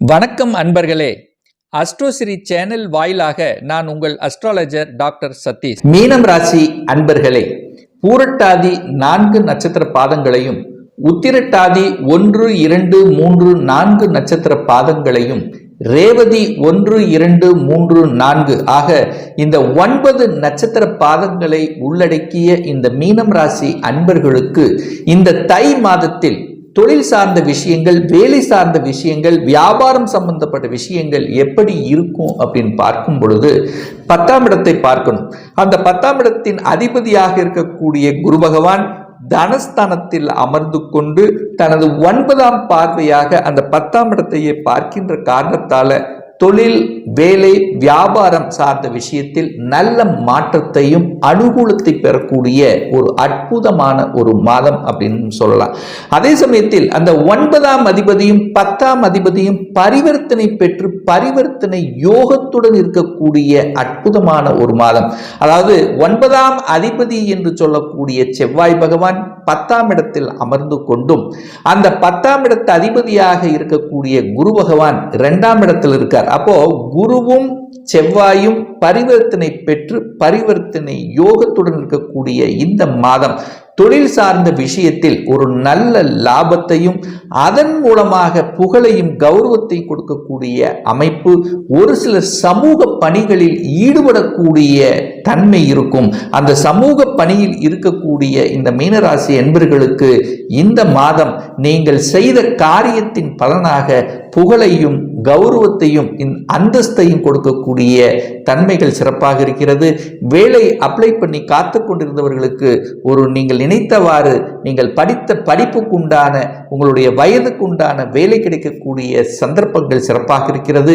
வணக்கம் அன்பர்களே. அஸ்ட்ரோசிரி சேனல் வாயிலாக நான் உங்கள் அஸ்ட்ராலஜர் டாக்டர் சதீஷ். மீனம் ராசி அன்பர்களே பூரட்டாதி நான்கு நட்சத்திர பாதங்களையும் உத்திரட்டாதி ஒன்று இரண்டு மூன்று நான்கு நட்சத்திர பாதங்களையும் ரேவதி ஒன்று இரண்டு மூன்று நான்கு ஆக இந்த ஒன்பது நட்சத்திர பாதங்களை உள்ளடக்கிய இந்த மீனம் ராசி அன்பர்களுக்கு இந்த தை மாதத்தில் தொழில் சார்ந்த விஷயங்கள் வேலை சார்ந்த விஷயங்கள் வியாபாரம் சம்பந்தப்பட்ட விஷயங்கள் எப்படி இருக்கும் அப்படின்னு பார்க்கும் பொழுது பத்தாம் இடத்தை பார்க்கணும். அந்த பத்தாம் இடத்தின் அதிபதியாக இருக்கக்கூடிய குரு பகவான் தனஸ்தானத்தில் அமர்ந்து கொண்டு தனது ஒன்பதாம் பார்வையாக அந்த பத்தாம் இடத்தையே பார்க்கின்ற காரணத்தால தொழில் வேலை வியாபாரம் சார்ந்த விஷயத்தில் நல்ல மாற்றத்தையும் அனுகூலத்தை பெறக்கூடிய ஒரு அற்புதமான ஒரு மாதம் அப்படின்னு சொல்லலாம். அதே சமயத்தில் அந்த ஒன்பதாம் அதிபதியும் பத்தாம் அதிபதியும் பரிவர்த்தனை பெற்று பரிவர்த்தனை யோகத்துடன் இருக்கக்கூடிய அற்புதமான ஒரு மாதம். அதாவது ஒன்பதாம் அதிபதி என்று சொல்லக்கூடிய செவ்வாய் பகவான் பத்தாம் இடத்தில் அமர்ந்து கொண்டும் அந்த பத்தாம் இடத்து அதிபதியாக இருக்கக்கூடிய குரு பகவான் இரண்டாம் இடத்தில் இருக்கார். அப்போ குருவும் செவ்வாயும் பரிவர்த்தனை பெற்று பரிவர்த்தனை யோகத்துடன் இருக்கக்கூடிய இந்த மாதம் தொழில் சார்ந்த விஷயத்தில் ஒரு நல்ல லாபத்தையும் அதன் மூலமாக புகழையும் கௌரவத்தை கொடுக்கக்கூடிய அமைப்பு ஒரு சில சமூக பணிகளில் ஈடுபடக்கூடிய தன்மை இருக்கும். அந்த சமூக பணியில் இருக்கக்கூடிய இந்த மீனராசி என்பர்களுக்கு இந்த மாதம் நீங்கள் செய்த காரியத்தின் பலனாக புகழையும் கௌரவத்தையும் அந்தஸ்தையும் கொடுக்கக்கூடிய தன்மைகள் சிறப்பாக இருக்கிறது. வேலை அப்ளை பண்ணி காத்து கொண்டிருந்தவர்களுக்கு ஒரு நீங்கள் நினைத்தவாறு நீங்கள் படித்த படிப்புக்குண்டான உங்களுடைய வயதுக்குண்டான வேலை கிடைக்கக்கூடிய சந்தர்ப்பங்கள் சிறப்பாக இருக்கிறது.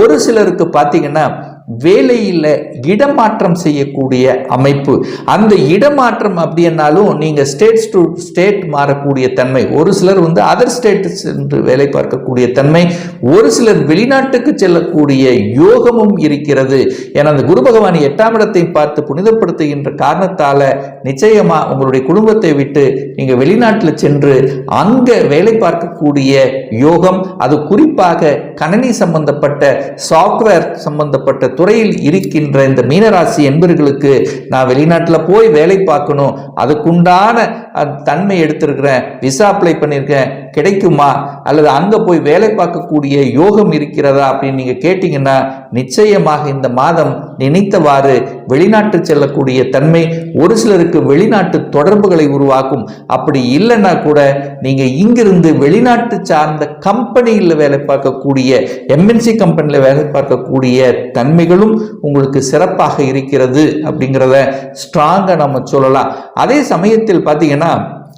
ஒரு சிலருக்கு பார்த்தீங்கன்னா வேலையில் இடமாற்றம் செய்யக்கூடிய அமைப்பு. அந்த இடமாற்றம் அப்படின்னாலும் நீங்கள் ஸ்டேட் டு ஸ்டேட் மாறக்கூடிய தன்மை. ஒரு சிலர் வந்து அதர் ஸ்டேட் சென்று வேலை பார்க்கக்கூடிய தன்மை. ஒரு சிலர் வெளிநாட்டுக்கு செல்லக்கூடிய யோகமும் இருக்கிறது. ஏன்னா அந்த குரு பகவான் எட்டாம் இடத்தை பார்த்து புனிதப்படுத்துகின்ற காரணத்தால் நிச்சயமா உங்களுடைய குடும்பத்தை விட்டு நீங்கள் வெளிநாட்டில் சென்று அங்கே வேலை பார்க்கக்கூடிய யோகம் அது குறிப்பாக கணனி சம்பந்தப்பட்ட சாஃப்ட்வேர் சம்பந்தப்பட்ட துறையில் இருக்கின்ற இந்த மீனராசி என்பர்களுக்கு நான் வெளிநாட்டில் போய் வேலை பார்க்கணும். அதுக்குண்டான தன்மை எடுத்திருக்கிறேன். விசா அப்ளை பண்ணியிருக்கேன். கிடைக்குமா? அல்லது அங்கே போய் வேலை பார்க்கக்கூடிய யோகம் இருக்கிறதா அப்படின்னு நீங்கள் கேட்டிங்கன்னா நிச்சயமாக இந்த மாதம் நினைத்தவாறு வெளிநாட்டு செல்லக்கூடிய தன்மை ஒரு சிலருக்கு வெளிநாட்டு தொடர்புகளை உருவாக்கும். அப்படி இல்லைன்னா கூட நீங்கள் இங்கிருந்து வெளிநாட்டு சார்ந்த கம்பெனியில் வேலை பார்க்கக்கூடிய எம்என்சி கம்பெனியில் வேலை பார்க்கக்கூடிய தன்மைகளும் உங்களுக்கு சிறப்பாக இருக்கிறது அப்படிங்கிறத ஸ்ட்ராங்காக நம்ம சொல்லலாம். அதே சமயத்தில் பார்த்தீங்கன்னா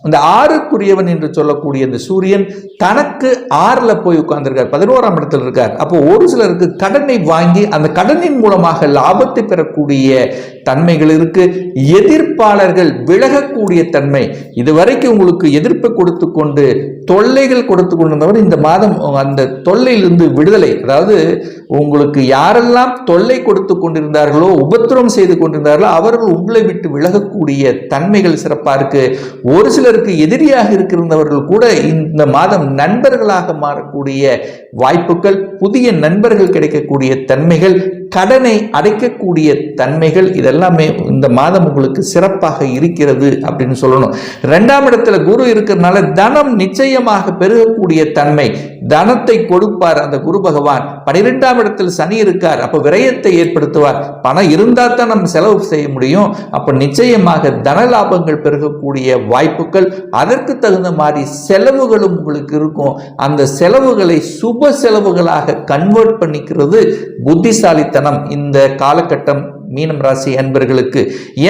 இந்த ஆறுக்குரியவன் என்று சொல்லக்கூடிய இந்த சூரியன் தனக்கு ஆறில் போய் உட்கார்ந்துருக்கார். பதினோராம் இடத்தில் இருக்கார். அப்போ ஒரு சிலருக்கு கடனை வாங்கி அந்த கடனின் மூலமாக லாபத்தை பெறக்கூடிய தன்மைகள் இருக்கு எதிர்ப்பாளர்கள் விலகக்கூடிய தன்மை. இதுவரைக்கும் உங்களுக்கு எதிர்ப்பை கொடுத்து கொண்டு தொல்லைகள் கொடுத்து கொண்டிருந்தவர் இந்த மாதம் அந்த தொல்லையிலிருந்து விடுதலை. அதாவது உங்களுக்கு யாரெல்லாம் தொல்லை கொடுத்து கொண்டிருந்தார்களோ உபத்திரம் செய்து கொண்டிருந்தார்களோ அவர்கள் உங்களை விட்டு விலகக்கூடிய தன்மைகள் சிறப்பாக இருக்கு. ஒரு சிலருக்கு எதிரியாக இருக்கின்றவர்கள் கூட இந்த மாதம் நண்பர்களாக மாறக்கூடிய வாய்ப்புகள் புதிய நண்பர்கள் கிடைக்கக்கூடிய தன்மைகள் கடனை அடைக்கக்கூடிய தன்மைகள் இதெல்லாமே இந்த மாதம் உங்களுக்கு சிறப்பாக இருக்கிறது அப்படின்னு சொல்லணும். ரெண்டாம் இடத்துல குரு இருக்கிறதுனால தனம் நிச்சயமாக பெருகக்கூடிய தன்மை தனத்தை கொடுப்பார் அந்த குரு பகவான். பனிரெண்டாம் இடத்தில் சனி இருக்கார் அப்போ விரயத்தை ஏற்படுத்துவார். பணம் இருந்தால் தான் நம்ம செலவு செய்ய முடியும். அப்போ நிச்சயமாக தன லாபங்கள் பெருகக்கூடிய வாய்ப்புகள் அதற்கு தகுந்த மாதிரி செலவுகளும் உங்களுக்கு இருக்கும். அந்த செலவுகளை சுப செலவுகளாக கன்வெர்ட் பண்ணிக்கிறது புத்திசாலித்தனம். இந்த காலகட்டம் மீனம் ராசி அன்பர்களுக்கு.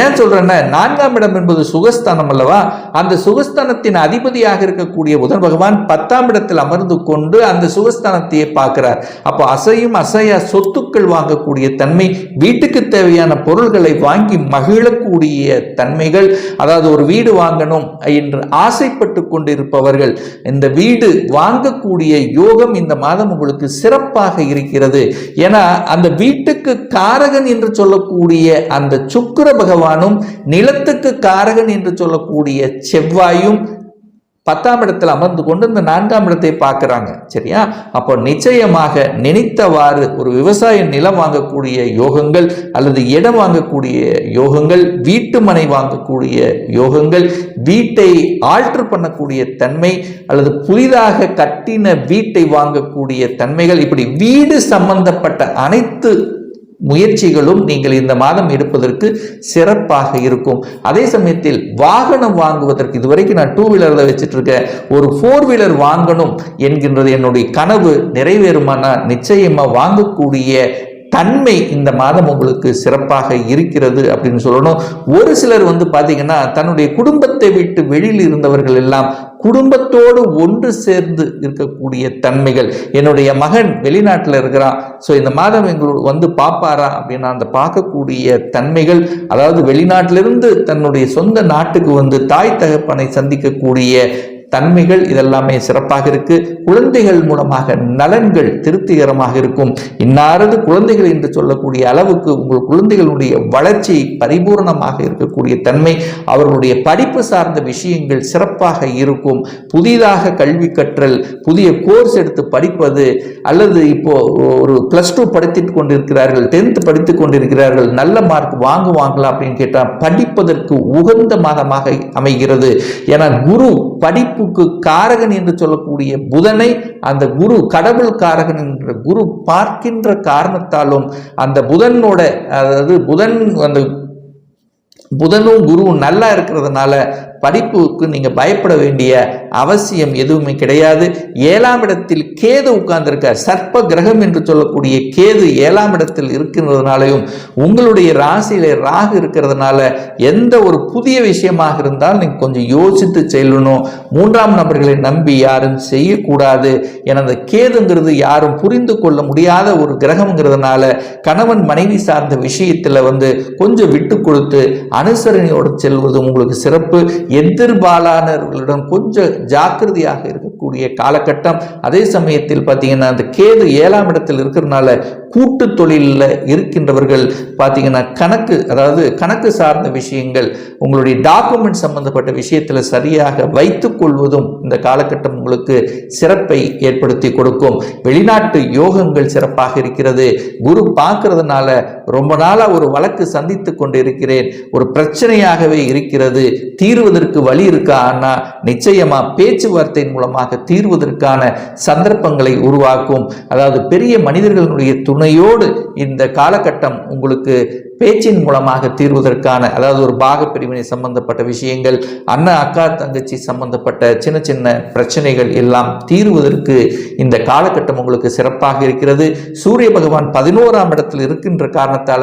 ஏன் சொல்றேன்னா நான்காம் இடம் என்பது சுகஸ்தானம் அல்லவா? அந்த சுகஸ்தானத்தின் அதிபதியாக இருக்கக்கூடிய புதன் பகவான் பத்தாம் இடத்தில் அமர்ந்து கொண்டு அந்த சுகஸ்தானத்தையே பார்க்கிறார். அப்போ அசையும் அசையா சொத்துக்கள் வாங்கக்கூடிய தன்மை வீட்டுக்கு தேவையான பொருள்களை வாங்கி மகிழக்கூடிய தன்மைகள் அதாவது ஒரு வீடு வாங்கணும் என்று ஆசைப்பட்டு கொண்டிருப்பவர்கள் இந்த வீடு வாங்கக்கூடிய யோகம் இந்த மாதம் உங்களுக்கு சிறப்பாக இருக்கிறது. ஏன்னா அந்த வீட்டுக்கு காரகன் என்று சொல்ல சொல்லக்கூடிய அந்த சுக்கர பகவானும் நிலத்துக்கு காரகன் என்று சொல்லக்கூடிய செவ்வாயும் பத்தாம் இடத்தில் அமர்ந்து கொண்டு இந்த நான்காம் இடத்தை பார்க்குறாங்க. சரியா? அப்போ நிச்சயமாக நினைத்தவாறு ஒரு விவசாய நிலம் வாங்கக்கூடிய யோகங்கள் அல்லது இடம் வாங்கக்கூடிய யோகங்கள் வீட்டு மனை வாங்கக்கூடிய யோகங்கள் வீட்டை ஆல்டர் பண்ணக்கூடிய தன்மை அல்லது புதிதாக கட்டின வீட்டை வாங்கக்கூடிய தன்மைகள் இப்படி வீடு சம்பந்தப்பட்ட அனைத்து முயற்சிகளும் நீங்கள் இந்த மாதம் எடுப்பதற்கு சிறப்பாக இருக்கும். அதே சமயத்தில் வாகனம் வாங்குவதற்கு இதுவரைக்கும் நான் டூ வீலரில் வச்சுட்டு இருக்கேன் ஒரு ஃபோர் வீலர் வாங்கணும் என்கின்றது என்னுடைய கனவு நிறைவேறுமானா நிச்சயமாக வாங்கக்கூடிய தன்மை இந்த மாதம் உங்களுக்கு சிறப்பாக இருக்கிறது அப்படின்னு சொல்லணும். ஒரு சிலர் வந்து பார்த்தீங்கன்னா தன்னுடைய குடும்பத்தை விட்டு வெளியில் இருந்தவர்கள் எல்லாம் குடும்பத்தோடு ஒன்று சேர்ந்து இருக்கக்கூடிய தன்மைகள். என்னுடைய மகன் வெளிநாட்டில் இருக்கிறான். ஸோ இந்த மாதம் எங்களோட வந்து பார்ப்பாரா அப்படின்னா அந்த பார்க்கக்கூடிய தன்மைகள் அதாவது வெளிநாட்டிலிருந்து தன்னுடைய சொந்த நாட்டுக்கு வந்து தாய் தகப்பனை சந்திக்கக்கூடிய தன்மைகள் இதெல்லாமே சிறப்பாக இருக்கு. குழந்தைகள் மூலமாக நலன்கள் திருப்திகரமாக இருக்கும். இன்னாரது குழந்தைகள் என்று சொல்லக்கூடிய அளவுக்கு உங்கள் குழந்தைகளுடைய வளர்ச்சி பரிபூர்ணமாக இருக்கக்கூடிய தன்மை அவர்களுடைய படிப்பு சார்ந்த விஷயங்கள் சிறப்பாக இருக்கும். புதிதாக கல்வி கற்றல் புதிய கோர்ஸ் எடுத்து படிப்பது அல்லது இப்போ ஒரு பிளஸ் டூ படித்துக் கொண்டிருக்கிறார்கள் டென்த் படித்துக் கொண்டிருக்கிறார்கள் நல்ல மார்க் வாங்குவாங்களா அப்படின்னு கேட்டால் படிப்பதற்கு உகந்த மாதமாக அமைகிறது. என குரு படிப்பு குருவுக்கு காரகன் என்று சொல்லக்கூடிய புதனை அந்த குரு கடவுள் காரகன் என்ற குரு பார்க்கின்ற காரணத்தாலும் அந்த புதனோட அதாவது புதன் அந்த புதனும் குருவும் நல்லா இருக்கிறதுனால படிப்புக்கு நீங்கள் பயப்பட வேண்டிய அவசியம் எதுவுமே கிடையாது. ஏழாம் இடத்தில் கேது உட்கார்ந்திருக்கார். சர்ப்ப கிரகம் என்று சொல்லக்கூடிய கேது ஏழாம் இடத்தில் இருக்கிறதுனாலையும் உங்களுடைய ராசியில ராகு இருக்கிறதுனால எந்த ஒரு புதிய விஷயமாக இருந்தாலும் நீங்கள் கொஞ்சம் யோசித்து செல்லணும். மூன்றாம் நபர்களை நம்பி யாரும் செய்யக்கூடாது. என அந்த கேதுங்கிறது யாரும் புரிந்து கொள்ள முடியாத ஒரு கிரகம்ங்கிறதுனால கணவன் மனைவி சார்ந்த விஷயத்தில் வந்து கொஞ்சம் விட்டு கொடுத்து அனுசரணையோடு செல்வது உங்களுக்கு சிறப்பு. எதிர்பாலானவர்களிடம் கொஞ்சம் ஜாக்கிரதையாக இருக்கக்கூடிய காலகட்டம். அதே சமயத்தில் பார்த்தீங்கன்னா அந்த கேது ஏழாம் இடத்தில் இருக்கிறதுனால கூட்டு தொழிலில் இருக்கின்றவர்கள் பார்த்தீங்கன்னா கணக்கு அதாவது கணக்கு சார்ந்த விஷயங்கள் உங்களுடைய டாக்குமெண்ட் சம்பந்தப்பட்ட விஷயத்தில் சரியாக வைத்து கொள்வதும் இந்த காலகட்டம் உங்களுக்கு சிறப்பை ஏற்படுத்தி கொடுக்கும். வெளிநாட்டு யோகங்கள் சிறப்பாக இருக்கிறது. குரு பார்க்கறதுனால ரொம்ப நாளாக ஒரு வழக்கு சந்தித்து கொண்டு இருக்கிறேன் ஒரு பிரச்சனையாகவே இருக்கிறது. தீர்வதற்கு வழி இருக்கானா நிச்சயமா பேச்சுவார்த்தையின் மூலமாக தீர்வதற்கான சந்தர்ப்பங்களை உருவாக்கும். அதாவது பெரிய மனிதர்களுடைய துணை உண்மையோடு இந்த காலகட்டம் உங்களுக்கு பேச்சின் மூலமாக தீர்வதற்கான அதாவது ஒரு பாக பிரிவினை சம்பந்தப்பட்ட விஷயங்கள் அண்ணன் அக்கா தங்கச்சி சம்பந்தப்பட்ட சின்ன சின்ன பிரச்சனைகள் எல்லாம் தீர்வதற்கு இந்த காலகட்டம் உங்களுக்கு சிறப்பாக இருக்கிறது. சூரிய பகவான் பதினோராம் இடத்தில் இருக்கின்ற காரணத்தால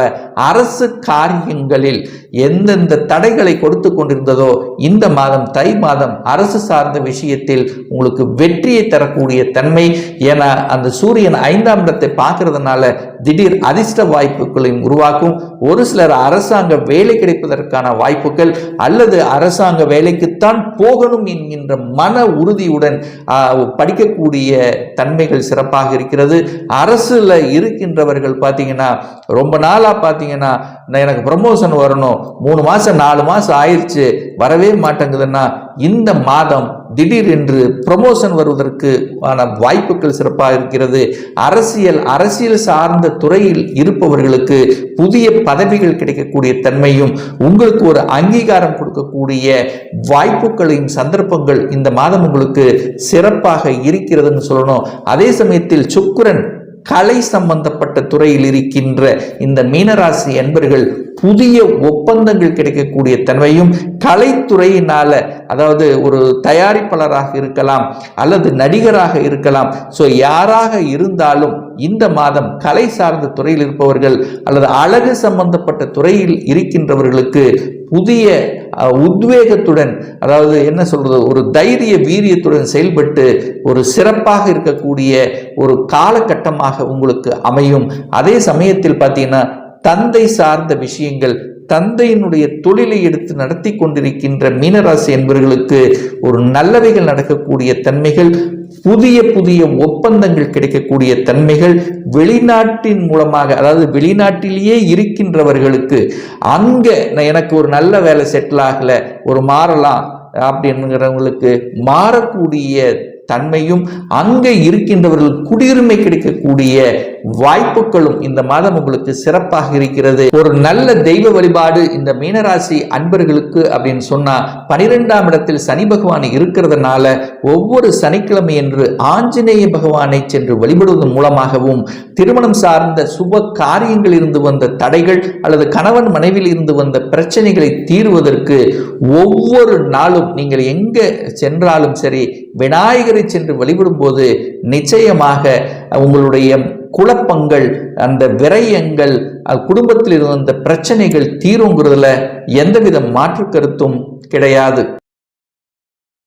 அரசு காரியங்களில் எந்தெந்த தடைகளை கொடுத்து கொண்டிருந்ததோ இந்த மாதம் தை மாதம் அரசு சார்ந்த விஷயத்தில் உங்களுக்கு வெற்றியை தரக்கூடிய தன்மை. என அந்த சூரியன் ஐந்தாம் இடத்தை பார்க்கறதுனால திடீர் அதிர்ஷ்ட வாய்ப்புகளையும் உருவாக்கும். ஒரு சிலர் அரசாங்க வேலை கிடைப்பதற்கான வாய்ப்புகள் அல்லது அரசாங்க வேலைக்குத்தான் போகணும் என்கின்ற மன உறுதியுடன் படிக்கக்கூடிய தன்மைகள் சிறப்பாக இருக்கிறது. அரசில் இருக்கின்றவர்கள் பார்த்தீங்கன்னா ரொம்ப நாளாக பார்த்தீங்கன்னா எனக்கு ப்ரமோஷன் வரணும். மூணு மாதம் நாலு மாதம் ஆயிடுச்சு. வரவே மாட்டேங்குதுன்னா இந்த மாதம் திடீரென்று ப்ரமோஷன் வருவதற்கு ஆன வாய்ப்புகள் சிறப்பாக இருக்கிறது. அரசியல் அரசியல் சார்ந்த துறையில் இருப்பவர்களுக்கு புதிய பதவிகள் கிடைக்கக்கூடிய தன்மையும் உங்களுக்கு ஒரு அங்கீகாரம் கொடுக்கக்கூடிய வாய்ப்புகளையும் சந்தர்ப்பங்கள் இந்த மாதம் உங்களுக்கு சிறப்பாக இருக்கிறதுன்னு சொல்லணும். அதே சமயத்தில் சுக்குரன் கலை சம்பந்தப்பட்ட துறையில் இருக்கின்ற இந்த மீனராசி என்பர்கள் புதிய ஒப்பந்தங்கள் கிடைக்கக்கூடிய தன்மையும் கலைத்துறையினால அதாவது ஒரு தயாரிப்பாளராக இருக்கலாம் அல்லது நடிகராக இருக்கலாம். ஸோ யாராக இருந்தாலும் இந்த மாதம் கலை சார்ந்த துறையில் இருப்பவர்கள் அல்லது அழகு சம்பந்தப்பட்ட துறையில் இருக்கின்றவர்களுக்கு புதிய உத்வேகத்துடன் அதாவது என்ன சொல்றது ஒரு தைரிய வீரியத்துடன் செயல்பட்டு ஒரு சிறப்பாக இருக்கக்கூடிய ஒரு காலகட்டமாக உங்களுக்கு அமையும். அதே சமயத்தில் பார்த்தீங்கன்னா தந்தை சார்ந்த விஷயங்கள் தந்தையினுடைய தொழிலை எடுத்து நடத்தி கொண்டிருக்கின்ற மீனராசி என்பவர்களுக்கு ஒரு நல்லவைகள் நடக்கக்கூடிய தன்மைகள் புதிய புதிய ஒப்பந்தங்கள் கிடைக்கக்கூடிய தன்மைகள் வெளிநாட்டின் மூலமாக அதாவது வெளிநாட்டிலேயே இருக்கின்றவர்களுக்கு அங்கே எனக்கு ஒரு நல்ல வேலை செட்டில் ஆகலை ஒரு மாறலாம் அப்படிங்கிறவங்களுக்கு மாறக்கூடிய தன்மையும் அங்கே இருக்கின்றவர்கள் குடியுரிமை கிடைக்கக்கூடிய வாய்ப்புகளும் இந்த மாதம் உங்களுக்கு சிறப்பாக இருக்கிறது. ஒரு நல்ல தெய்வ வழிபாடு இந்த மீனராசி அன்பர்களுக்கு அப்படின்னு சொன்னா பனிரெண்டாம் இடத்தில் சனி பகவான் இருக்கிறதுனால ஒவ்வொரு சனிக்கிழமை என்று ஆஞ்சநேய பகவானை சென்று வழிபடுவதன் மூலமாகவும் திருமணம் சார்ந்த சுப காரியங்கள் இருந்து வந்த தடைகள் அல்லது கணவன் மனைவியில் இருந்து வந்த பிரச்சனைகளை தீர்வதற்கு ஒவ்வொரு நாளும் நீங்கள் எங்க சென்றாலும் சரி விநாயகரை சென்று வழிபடும் போது நிச்சயமாக உங்களுடைய குழப்பங்கள் அந்த விரயங்கள் குடும்பத்தில் இருந்த பிரச்சனைகள் தீருங்கிறதுல எந்தவித மாற்று கருத்தும் கிடையாது.